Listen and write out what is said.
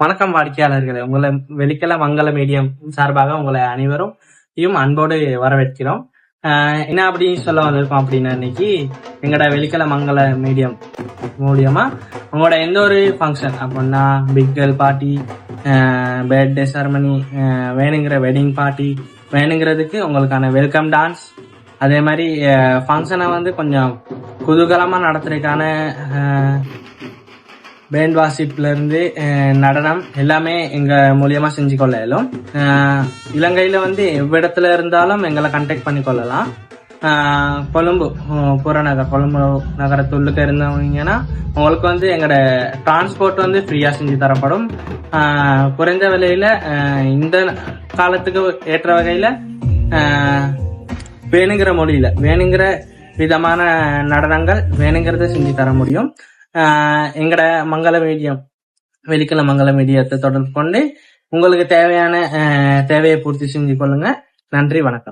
வணக்கம் வாடிக்கையாளர்களே. உங்களை வெளிக்கல மங்கள மீடியம் சார்பாக உங்களை அனைவரும் இயும் அன்போடு வரவேற்கிறோம். என்ன அப்படின்னு சொல்ல வந்திருக்கோம் அப்படின்னா இன்னைக்கு எங்களோட வெளிக்கல மங்கள மீடியம் மூலியமா உங்களோட எந்த ஒரு ஃபங்க்ஷன் அப்படின்னா big girl party birthday ceremony வேணுங்கிற வெட்டிங் பார்ட்டி வேணுங்கிறதுக்கு உங்களுக்கான வெல்கம் டான்ஸ் அதே மாதிரி ஃபங்க்ஷனை வந்து கொஞ்சம் குதூகலமாக நடத்துறதுக்கான பேண்ட் வாசிப்புலேருந்து நடனம் எல்லாமே எங்கள் மூலியமாக செஞ்சு கொள்ளலாம் இலங்கையில் வந்து எவ்விடத்துல இருந்தாலும் எங்களை கண்டெக்ட் பண்ணி கொள்ளலாம் கொழும்பு புறநகர் கொழும்பு நகரத்துள்ளுக்கு இருந்தவங்கன்னா உங்களுக்கு வந்து எங்களோட டிரான்ஸ்போர்ட் வந்து ஃப்ரீயாக செஞ்சு தரப்படும். குறைந்த விலையில் இந்த காலத்துக்கு ஏற்ற வகையில் வேணுங்கிற மொழியில் வேணுங்கிற விதமான நடனங்கள் வேணுங்கிறத செஞ்சு தர முடியும். எங்கட மங்கள மீடியம் வெளிக்கல மங்கள மீடியத்தை தொடர்பு கொண்டு உங்களுக்கு தேவையான தேவையை பூர்த்தி செஞ்சு கொள்ளுங்க. நன்றி வணக்கம்.